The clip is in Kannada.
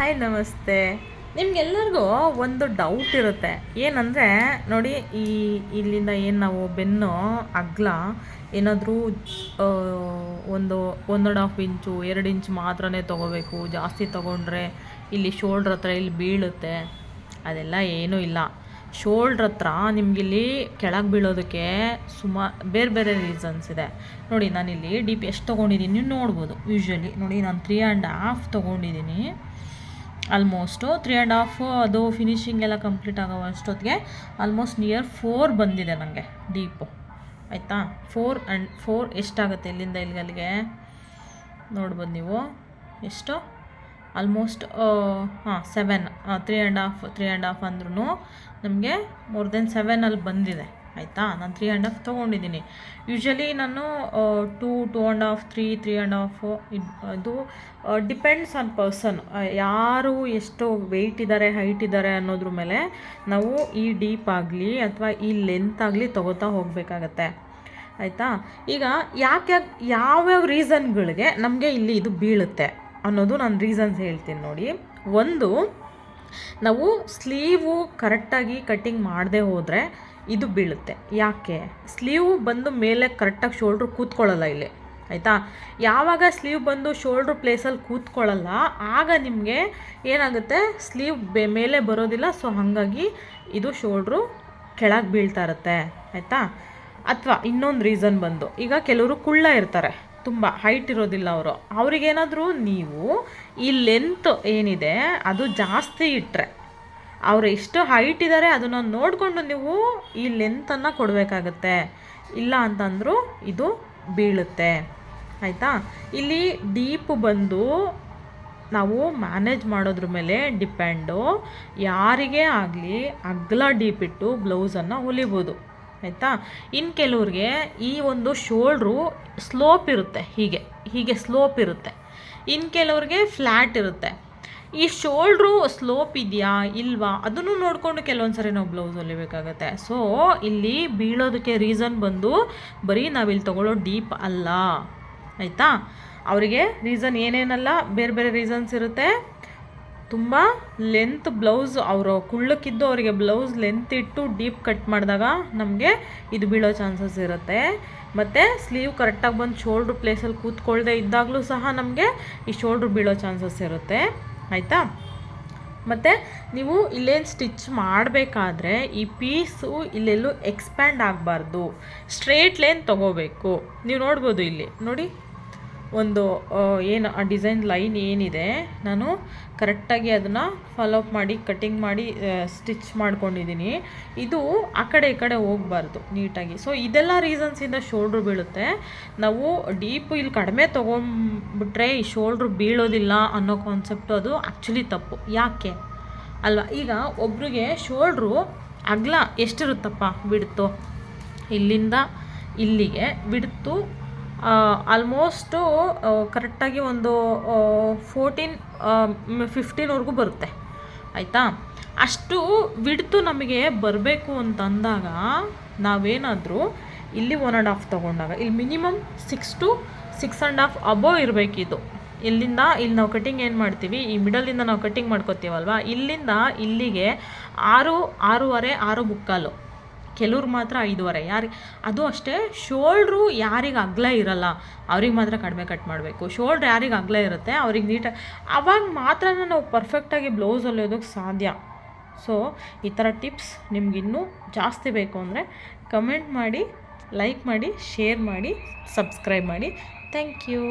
ಹಾಯ್ ನಮಸ್ತೆ. ನಿಮ್ಗೆಲ್ಲರಿಗೂ ಒಂದು ಡೌಟ್ ಇರುತ್ತೆ. ಏನಂದರೆ, ನೋಡಿ, ಈ ಇಲ್ಲಿಂದ ಏನು ನಾವು ಬೆನ್ನು, ಅಗ್ಲ, ಏನಾದರೂ ಒಂದು ಒಂದೆರಡು ಹಾಫ್ ಇಂಚು ಎರಡು ಇಂಚು ಮಾತ್ರನೇ ತೊಗೋಬೇಕು. ಜಾಸ್ತಿ ತೊಗೊಂಡ್ರೆ ಇಲ್ಲಿ ಶೋಲ್ಡ್ರ್ ಹತ್ರ ಇಲ್ಲಿ ಬೀಳುತ್ತೆ. ಅದೆಲ್ಲ ಏನೂ ಇಲ್ಲ. ಶೋಲ್ಡ್ರ್ ಹತ್ರ ನಿಮಗಿಲ್ಲಿ ಕೆಳಗೆ ಬೀಳೋದಕ್ಕೆ ಸುಮಾ, ಬೇರೆ ಬೇರೆ ರೀಸನ್ಸ್ ಇದೆ. ನೋಡಿ, ನಾನಿಲ್ಲಿ ಡಿ ಪಿ ಎಷ್ಟು ತೊಗೊಂಡಿದ್ದೀನಿ ನೀವು ನೋಡ್ಬೋದು. ಯೂಶ್ವಲಿ ನೋಡಿ, ನಾನು ತ್ರೀ ಆ್ಯಂಡ್ ಹಾಫ್ ತೊಗೊಂಡಿದ್ದೀನಿ ಆಲ್ಮೋಸ್ಟು ತ್ರೀ ಆ್ಯಂಡ್ ಹಾಫ್ ಅದು ಫಿನಿಶಿಂಗ್ ಎಲ್ಲ ಕಂಪ್ಲೀಟ್ ಆಗೋ ಅಷ್ಟೊತ್ತಿಗೆ ಆಲ್ಮೋಸ್ಟ್ ನಿಯರ್ ಫೋರ್ ಬಂದಿದೆ ನನಗೆ ಡೀಪು ಆಯಿತಾ? ಫೋರ್ ಆ್ಯಂಡ್ ಫೋರ್ ಎಷ್ಟಾಗುತ್ತೆ ಇಲ್ಲಿಂದ ಇಲ್ಲಿಗೆ ಅಲ್ಲಿಗೆ ನೋಡ್ಬೋದು ನೀವು. ಎಷ್ಟು? ಆಲ್ಮೋಸ್ಟ್ ಹಾಂ seven three and half three and half ಅಂದ್ರೂ ನಮಗೆ ಮೋರ್ ದೆನ್ ಸೆವೆನಲ್ಲಿ ಬಂದಿದೆ. ಆಯಿತಾ? ನಾನು ತ್ರೀ ಆ್ಯಂಡ್ ಹಾಫ್ ತೊಗೊಂಡಿದ್ದೀನಿ. ಯೂಶ್ವಲಿ ನಾನು two two and half three three and half ಇದು ಡಿಪೆಂಡ್ಸ್ ಆನ್ ಪರ್ಸನ್ ಯಾರು ಎಷ್ಟು ವೆಯ್ಟ್ ಇದ್ದಾರೆ ಹೈಟ್ ಇದ್ದಾರೆ ಅನ್ನೋದ್ರ ಮೇಲೆ ನಾವು ಈ ಡೀಪ್ ಆಗಲಿ ಅಥವಾ ಈ ಲೆಂತ್ ಆಗಲಿ ತೊಗೋತಾ ಹೋಗಬೇಕಾಗತ್ತೆ. ಆಯಿತಾ? ಈಗ ಯಾಕೆ, ಯಾವ್ಯಾವ ರೀಸನ್ಗಳಿಗೆ ನಮಗೆ ಇಲ್ಲಿ ಇದು ಬೀಳುತ್ತೆ ಅನ್ನೋದು ನಾನು ರೀಸನ್ಸ್ ಹೇಳ್ತೀನಿ ನೋಡಿ. ಒಂದು, ನಾವು ಸ್ಲೀವು ಕರೆಕ್ಟಾಗಿ ಕಟ್ಟಿಂಗ್ ಮಾಡದೆ ಹೋದರೆ ಇದು ಬೀಳುತ್ತೆ. ಯಾಕೆ? ಸ್ಲೀವ್ ಬಂದು ಮೇಲೆ ಕರೆಕ್ಟಾಗಿ ಶೋಲ್ಡ್ರ್ ಕೂತ್ಕೊಳ್ಳಲ್ಲ ಇಲ್ಲಿ, ಆಯಿತಾ? ಯಾವಾಗ ಸ್ಲೀವ್ ಬಂದು ಶೋಲ್ಡ್ರ್ ಪ್ಲೇಸಲ್ಲಿ ಕೂತ್ಕೊಳ್ಳಲ್ಲ, ಆಗ ನಿಮಗೆ ಏನಾಗುತ್ತೆ? ಸ್ಲೀವ್ ಬೆ, ಮೇಲೆ ಬರೋದಿಲ್ಲ, ಸೊ ಹಾಗಾಗಿ ಇದು ಶೋಲ್ಡ್ರು ಕೆಳಗೆ ಬೀಳ್ತಾ ಇರುತ್ತೆ, ಆಯಿತಾ? ಅಥವಾ ಇನ್ನೊಂದು ರೀಸನ್ ಬಂದು, ಈಗ ಕೆಲವರು ಕುಳ್ಳ ಇರ್ತಾರೆ, ತುಂಬ ಹೈಟ್ ಇರೋದಿಲ್ಲ ಅವರು. ಅವ್ರಿಗೇನಾದರೂ ನೀವು ಈ ಲೆಂತ್ ಏನಿದೆ, ಅದು ಜಾಸ್ತಿ ಇಟ್ಟರೆ ಅವ್ರು ಎಷ್ಟು ಹೈಟ್ ಇದ್ದಾರೆ ಅದನ್ನು ನೋಡಿಕೊಂಡು ನೀವು ಈ ಲೆಂತನ್ನು ಕೊಡಬೇಕಾಗತ್ತೆ. ಇಲ್ಲ ಅಂತಂದರೂ ಇದು ಬೀಳುತ್ತೆ. ಆಯಿತಾ? ಇಲ್ಲಿ ಡೀಪ್ ಬಂದು ನಾವು ಮ್ಯಾನೇಜ್ ಮಾಡೋದ್ರ ಮೇಲೆ ಡಿಪೆಂಡು ಯಾರಿಗೆ ಆಗಲಿ ಅಗ್ಲ ಡೀಪ್ ಇಟ್ಟು ಬ್ಲೌಸನ್ನು ಹೊಲಿಬೋದು. ಆಯಿತಾ? ಇನ್ನು ಕೆಲವ್ರಿಗೆ ಈ ಒಂದು ಶೋಲ್ಡ್ರು ಸ್ಲೋಪ್ ಇರುತ್ತೆ, ಹೀಗೆ ಹೀಗೆ ಸ್ಲೋಪ್ ಇರುತ್ತೆ. ಇನ್ನು ಕೆಲವ್ರಿಗೆ ಫ್ಲ್ಯಾಟ್ ಇರುತ್ತೆ. ಈ ಶೋಲ್ಡ್ರು ಸ್ಲೋಪ್ ಇದೆಯಾ ಇಲ್ವಾ? ಅದನ್ನು ನೋಡಿಕೊಂಡು ಕೆಲವೊಂದು ಸರಿ ನಾವು ಬ್ಲೌಸ್ ಹೊಲಿಬೇಕಾಗತ್ತೆ. ಸೊ ಇಲ್ಲಿ ಬೀಳೋದಕ್ಕೆ ರೀಸನ್ ಬಂದು ಬರೀ ನಾವಿಲ್ಲಿ ತೊಗೊಳ್ಳೋ ಡೀಪ್ ಅಲ್ಲ. ಆಯಿತಾ? ಅವರಿಗೆ ರೀಸನ್ ಏನೇನಲ್ಲ, ಬೇರೆ ಬೇರೆ ರೀಸನ್ಸ್ ಇರುತ್ತೆ. ತುಂಬ ಲೆಂತ್ ಬ್ಲೌಸ್, ಅವರು ಕುಳ್ಳಕ್ಕಿದ್ದು ಅವರಿಗೆ ಬ್ಲೌಸ್ ಲೆಂತ್ ಇಟ್ಟು ಡೀಪ್ ಕಟ್ ಮಾಡಿದಾಗ ನಮಗೆ ಇದು ಬೀಳೋ ಚಾನ್ಸಸ್ ಇರುತ್ತೆ. ಮತ್ತು ಸ್ಲೀವ್ ಕರೆಕ್ಟಾಗಿ ಬಂದು ಶೋಲ್ಡ್ರ್ ಪ್ಲೇಸಲ್ಲಿ ಕೂತ್ಕೊಳ್ಳದೆ ಇದ್ದಾಗಲೂ ಸಹ ನಮಗೆ ಈ ಶೋಲ್ಡ್ರ್ ಬೀಳೋ ಚಾನ್ಸಸ್ ಇರುತ್ತೆ. ಆಯಿತಾ? ಮತ್ತು ನೀವು ಇಲ್ಲೇನು ಸ್ಟಿಚ್ ಮಾಡಬೇಕಾದ್ರೆ ಈ ಪೀಸು ಇಲ್ಲೆಲ್ಲೂ ಎಕ್ಸ್ಪ್ಯಾಂಡ್ ಆಗಬಾರ್ದು. ಸ್ಟ್ರೇಟ್ ಲೈನ್ ತೊಗೋಬೇಕು. ನೀವು ನೋಡ್ಬೋದು ಇಲ್ಲಿ. ನೋಡಿ. ಒಂದು ಏನು, ಆ ಡಿಸೈನ್ ಲೈನ್ ಏನಿದೆ, ನಾನು ಕರೆಕ್ಟಾಗಿ ಅದನ್ನು ಫಾಲೋ ಅಪ್ ಮಾಡಿ ಕಟ್ಟಿಂಗ್ ಮಾಡಿ ಸ್ಟಿಚ್ ಮಾಡ್ಕೊಂಡಿದ್ದೀನಿ. ಇದು ಆ ಕಡೆ ಈ ಕಡೆ ಹೋಗಬಾರ್ದು ನೀಟಾಗಿ. ಸೊ ಇದೆಲ್ಲ ರೀಸನ್ಸಿಂದ ಶೋಲ್ಡ್ರು ಬೀಳುತ್ತೆ. ನಾವು ಡೀಪ್ ಇಲ್ಲಿ ಕಡಿಮೆ ತೊಗೊಂಬಿಟ್ರೆ ಈ ಶೋಲ್ಡ್ರು ಬೀಳೋದಿಲ್ಲ ಅನ್ನೋ ಕಾನ್ಸೆಪ್ಟು ಅದು ಆ್ಯಕ್ಚುಲಿ ತಪ್ಪು. ಯಾಕೆ? ಅಲ್ವಾ? ಈಗ ಒಬ್ರಿಗೆ ಶೋಲ್ಡ್ರು ಅಗಲ ಎಷ್ಟಿರುತ್ತಪ್ಪ? ಬಿಡ್ತು ಇಲ್ಲಿಂದ ಇಲ್ಲಿಗೆ ಬಿಡ್ತು ಆಲ್ಮೋಸ್ಟು ಕರೆಕ್ಟಾಗಿ ಒಂದು ಫೋರ್ಟೀನ್ ಫಿಫ್ಟೀನ್ವರೆಗೂ ಬರುತ್ತೆ. ಆಯಿತಾ? ಅಷ್ಟು ವಿಡ್ತು ನಮಗೆ ಬರಬೇಕು ಅಂತಂದಾಗ ನಾವೇನಾದರೂ ಇಲ್ಲಿ ಒನ್ ಆ್ಯಂಡ್ ಹಾಫ್ ತೊಗೊಂಡಾಗ, ಇಲ್ಲಿ minimum six to six and half above ಇರಬೇಕಿದು. ಇಲ್ಲಿಂದ ಇಲ್ಲಿ ನಾವು ಕಟ್ಟಿಂಗ್ ಏನು ಮಾಡ್ತೀವಿ? ಈ ಮಿಡಲಿಂದ ನಾವು ಕಟ್ಟಿಂಗ್ ಮಾಡ್ಕೋತೀವಲ್ವ? ಇಲ್ಲಿಂದ ಇಲ್ಲಿಗೆ ಆರು, ಆರೂವರೆ, ಆರು ಮುಕ್ಕಾಲು. ಕೆಲವ್ರು ಮಾತ್ರ ಐದುವರೆ. ಯಾರಿಗೆ ಅದು ಅಷ್ಟೇ, ಶೋಲ್ಡ್ರು ಯಾರಿಗೆ ಅಗ್ಲ ಇರಲ್ಲ, ಅವ್ರಿಗೆ ಮಾತ್ರ ಕಡಿಮೆ ಕಟ್ ಮಾಡಬೇಕು. ಶೋಲ್ಡ್ರ್ ಯಾರಿಗೆ ಅಗ್ಲ ಇರುತ್ತೆ, ಅವ್ರಿಗೆ ನೀಟಾಗಿ ಅವಾಗ ಮಾತ್ರ ನಾವು ಪರ್ಫೆಕ್ಟಾಗಿ ಬ್ಲೌಸ್ ಹೊಲಿಯೋದಕ್ಕೆ ಸಾಧ್ಯ. ಸೊ ಈ ಥರ ಟಿಪ್ಸ್ ನಿಮ್ಗಿನ್ನೂ ಜಾಸ್ತಿ ಬೇಕು ಅಂದರೆ ಕಮೆಂಟ್ ಮಾಡಿ ಲೈಕ್ ಮಾಡಿ ಶೇರ್ ಮಾಡಿ ಸಬ್ಸ್ಕ್ರೈಬ್ ಮಾಡಿ. Thank you